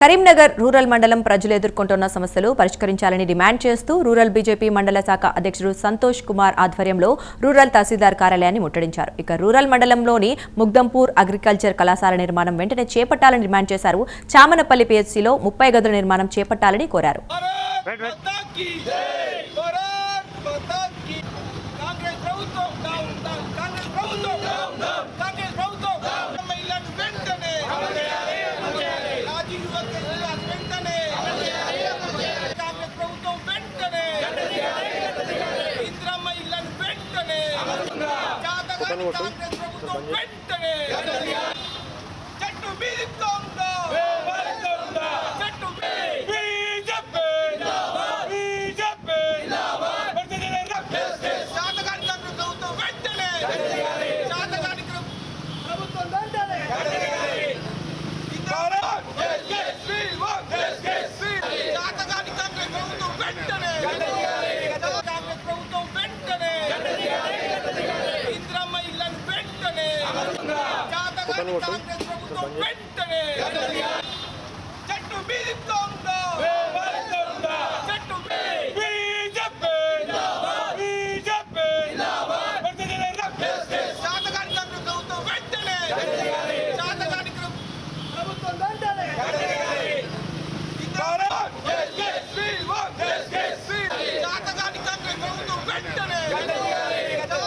Karimnagar rural మండలం ప్రజలు ఎదుర్కొంటున్న సమస్యలు పరిష్కరించాలని డిమాండ్ చేస్తూ రూరల్ బీజేపీ మండల శాఖ అధ్యక్షుడు సంతోష్ కుమార్ ఆధ్వర్యంలో రూరల్ తహసీల్దార్ కార్యాలయాన్ని ముట్టడించారు. ఇక రూరల్ మండలంలోని ముగ్దంపూర్ అగ్రికల్చర్ కళాశాల నిర్మాణం వెంటనే చేపట్టాలని డిమాండ్ చేశారు. చామనపల్లి పిహెచ్సిలో ముప్పై గదుల నిర్మాణం చేపట్టాలని కోరారు భారత్ మాతా కీ భారత్ మాతా కీ కాంగ్రెస్ ప్రభుత్వం డౌన్ డౌన్ కాంగ్రెస్ ప్రభుత్వం డౌన్ డౌన్ కాంగ్రెస్ ప్రభుత్వం మహిళలను వెంటనే రాజీవ్ యువకులను వెంటనే కాంగ్రెస్ ప్రభుత్వం వెంటనే ఇందిరా మహిళలను వెంటనే జాతకాన్ని కాంగ్రెస్ ప్రభుత్వం వెంటనే చెట్టు మీది దొంగ చెట్టు బీజేపీ బీజేపీ శాతకాని కాంగ్రెస్ ప్రభుత్వం వెంటనే శాతకాని ప్రభుత్వం వెంటనే శాతకాని కాంగ్రెస్ ప్రభుత్వం వెంటనే కాంగ్రెస్ ప్రభుత్వం వెంటనే ఇందిరమ్మ ఇళ్ళను వెంటనే శాతకాని కాంగ్రెస్ ప్రభుత్వం వెంటనే చెట్టు మీది దొంగ చెట్టు బీజేపీ బీజేపీ శాతకాని కాంగ్రెస్ ప్రభుత్వం వెంటనే శాతకాని ప్రభుత్వం వెంటనే శాతకాని కాంగ్రెస్ ప్రభుత్వం వెంటనే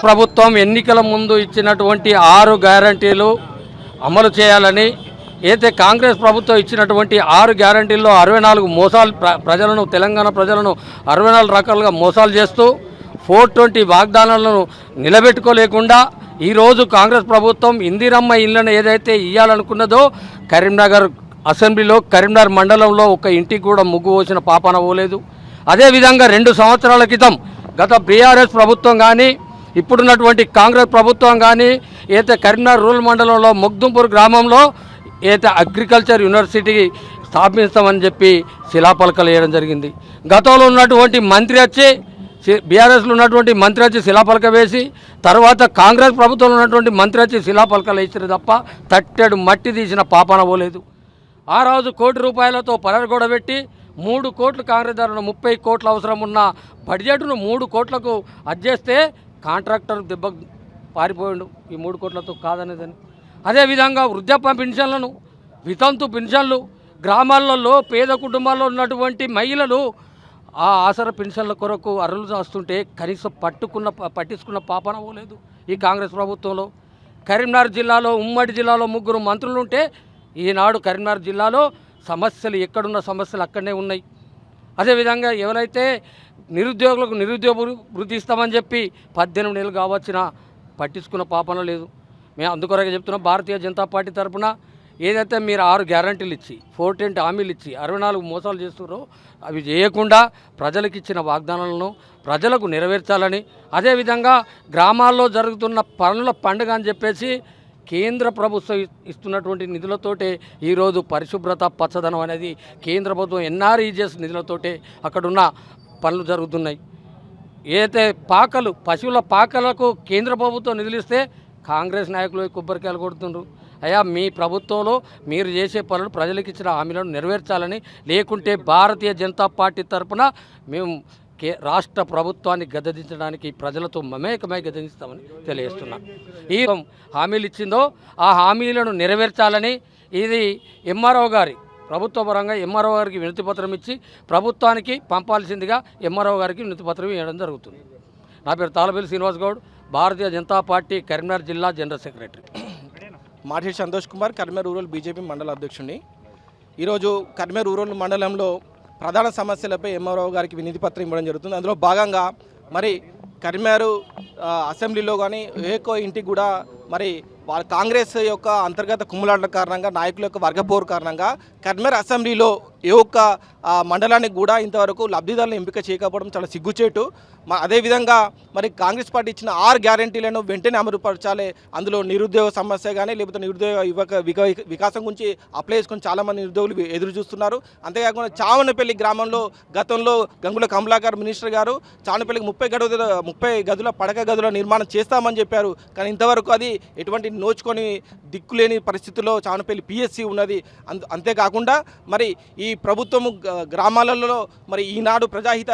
ప్రభుత్వం ఎన్నికల ముందు ఇచ్చినటువంటి ఆరు గ్యారంటీలు అమలు చేయాలని అయితే కాంగ్రెస్ ప్రభుత్వం ఇచ్చినటువంటి ఆరు గ్యారంటీల్లో అరవై నాలుగు మోసాలు ప్ర- ప్రజలను తెలంగాణ ప్రజలను అరవై నాలుగు రకాలుగా మోసాలు చేస్తూ ఫోర్ ట్వంటీ వాగ్దానాలను నిలబెట్టుకోలేకుండా ఈరోజు కాంగ్రెస్ ప్రభుత్వం ఇందిరమ్మ ఇళ్ళను ఏదైతే ఇవ్వాలనుకున్నదో కరీంనగర్ అసెంబ్లీలో కరీంనగర్ మండలంలో ఒక ఇంటికి కూడా ముగ్గు పోసిన పాపన పోలేదు. అదేవిధంగా రెండు సంవత్సరాల క్రితం గత బీఆర్ఎస్ ప్రభుత్వం కానీ ఇప్పుడున్నటువంటి కాంగ్రెస్ ప్రభుత్వం కానీ ఏదైతే కరీంనగర్ రూరల్ మండలంలో ముగ్దుంపూర్ గ్రామంలో ఏదైతే అగ్రికల్చర్ యూనివర్సిటీ స్థాపిస్తామని చెప్పి శిలాపలకలు వేయడం జరిగింది. గతంలో ఉన్నటువంటి మంత్రి వచ్చి బీఆర్ఎస్లో ఉన్నటువంటి మంత్రి వచ్చి శిలాపలక వేసి తర్వాత కాంగ్రెస్ ప్రభుత్వంలో ఉన్నటువంటి మంత్రి వచ్చి శిలాపలకలు వేసారు తప్ప తట్టెడు మట్టి తీసిన పాపన పోలేదు. ఆ రోజు కోటి రూపాయలతో పరగొడ పెట్టి మూడు కోట్లు కాంగ్రెస్ ధరను ముప్పై కోట్ల అవసరం ఉన్న బడ్జెట్ను మూడు కోట్లకు అడ్జేస్తే కాంట్రాక్టర్ దెబ్బ పారిపోయాడు. ఈ మూడు కోట్లతో కాదనేదని. అదేవిధంగా వృద్ధాప్య పెన్షన్లను వితంతు పెన్షన్లు గ్రామాలలో పేద కుటుంబాల్లో ఉన్నటువంటి మహిళలు ఆ ఆసర పెన్షన్ల కొరకు అర్రులు చేస్తుంటే కనీసం పట్టుకున్న పట్టించుకున్న పాపన పోలేదు ఈ కాంగ్రెస్ ప్రభుత్వంలో. కరీంనగర్ జిల్లాలో ఉమ్మడి జిల్లాలో ముగ్గురు మంత్రులు ఉంటే ఈనాడు కరీంనగర్ జిల్లాలో సమస్యలు ఎక్కడున్న సమస్యలు అక్కడనే ఉన్నాయి. అదేవిధంగా ఎవరైతే నిరుద్యోగులకు నిరుద్యోగ వృద్ధి ఇస్తామని చెప్పి పద్దెనిమిది నెలలు కావచ్చిన పట్టించుకున్న పాపన లేదు. మేము అందుకొరకే చెప్తున్నాం భారతీయ జనతా పార్టీ తరఫున ఏదైతే మీరు ఆరు గ్యారంటీలు ఇచ్చి ఫోర్ టెంట్ హామీలు ఇచ్చి అరవై నాలుగు మోసాలు చేస్తున్నారో అవి చేయకుండా ప్రజలకు ఇచ్చిన వాగ్దానాలను ప్రజలకు నెరవేర్చాలని అదేవిధంగా గ్రామాల్లో జరుగుతున్న పనుల పండుగ అని చెప్పేసి కేంద్ర ప్రభుత్వం ఇస్తున్నటువంటి నిధులతోటే ఈరోజు పరిశుభ్రత పచ్చదనం అనేది కేంద్ర ప్రభుత్వం ఎన్ఆర్ఈజెస్ నిధులతోటే అక్కడున్న పనులు జరుగుతున్నాయి. ఏదైతే పాకలు పశువుల పాకలకు కేంద్ర ప్రభుత్వం నిధులిస్తే కాంగ్రెస్ నాయకులు కొబ్బరికాయలు కొడుతుండ్రు. అయ్యా మీ ప్రభుత్వంలో మీరు చేసే పనులు ప్రజలకు ఇచ్చిన హామీలను నెరవేర్చాలని లేకుంటే భారతీయ జనతా పార్టీ తరఫున మేము కే రాష్ట్ర ప్రభుత్వాన్ని గద్దదించడానికి ప్రజలతో మమేకమై గద్దదిస్తామని తెలియజేస్తున్నాం. ఈ హామీలు ఇచ్చిందో ఆ హామీలను నెరవేర్చాలని ఇది ఎంఆర్ఓ గారి ప్రభుత్వ పరంగా ఎంఆర్ఓ గారికి వినతిపత్రం ఇచ్చి ప్రభుత్వానికి పంపాల్సిందిగా ఎంఆర్ఓ గారికి వినతిపత్రం ఇవ్వడం జరుగుతుంది. నా పేరు తాళపల్లి శ్రీనివాస్ గౌడ్ భారతీయ జనతా పార్టీ కరీంనగర్ జిల్లా general secretary. Mathi Santosh Kumar Karimnagar rural BJP మండల అధ్యక్షుడిని. ఈరోజు కరీంనగర్ రూరల్ మండలంలో ప్రధాన సమస్యలపై ఎంఆర్ఓ గారికి వినతి పత్రం ఇవ్వడం జరుగుతుంది. అందులో భాగంగా మరి కరిమేరు అసెంబ్లీలో కానీ ఏకో ఇంటికి కూడా మరి వాళ్ళ కాంగ్రెస్ యొక్క అంతర్గత కుమ్ములాటల కారణంగా నాయకుల యొక్క వర్గపోరు కారణంగా కర్మేర్ అసెంబ్లీలో ఏ ఒక్క మండలానికి కూడా ఇంతవరకు లబ్ధిదారులను ఎంపిక చేయకపోవడం చాలా సిగ్గుచేటు. అదేవిధంగా మరి కాంగ్రెస్ పార్టీ ఇచ్చిన ఆరు గ్యారంటీలను వెంటనే అమలుపరచాలి. అందులో నిరుద్యోగ సమస్య కానీ లేకపోతే నిరుద్యోగ యువక వికాసం గురించి అప్లై చేసుకుని చాలామంది నిరుద్యోగులు ఎదురు చూస్తున్నారు. అంతేకాకుండా చావనపల్లి గ్రామంలో గతంలో గంగుల కమలాకర్ మినిస్టర్ గారు చావనపల్లికి ముప్పై గదుల ముప్పై గదుల పడక గదుల నిర్మాణం చేస్తామని చెప్పారు. కానీ ఇంతవరకు అది ఎటువంటి నోచుకొని దిక్కులేని పరిస్థితుల్లో చావనపల్లి పిఎస్సి ఉన్నది. అంతేకాకుండా మరి ఈ ప్రభుత్వము గ్రామాలలో మరి ఈనాడు ప్రజాహిత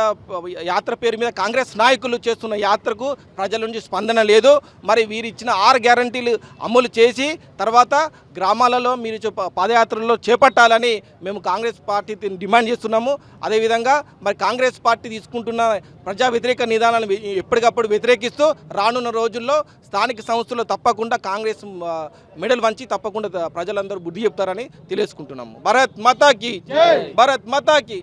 యాత్ర పేరు మీద కాంగ్రెస్ నాయకులు చేస్తున్న యాత్రకు ప్రజల నుంచి స్పందన లేదు. మరి వీరు ఇచ్చిన ఆరు గ్యారంటీలు అమలు చేసి తర్వాత గ్రామాలలో మీరు పాదయాత్రలో చేపట్టాలని మేము కాంగ్రెస్ పార్టీ డిమాండ్ చేస్తున్నాము. అదేవిధంగా మరి కాంగ్రెస్ పార్టీ తీసుకుంటున్న ప్రజా వ్యతిరేక నిదానాలను ఎప్పటికప్పుడు వ్యతిరేకిస్తూ రానున్న రోజుల్లో స్థానిక సంస్థల్లో తప్పకుండా కాంగ్రెస్ మెడల్ వంచి తప్పకుండా ప్రజలందరూ బుద్ధి చెప్తారని తెలియజేసుకుంటున్నాము. భరత్ మాతాకి భరత్ మాతాకి.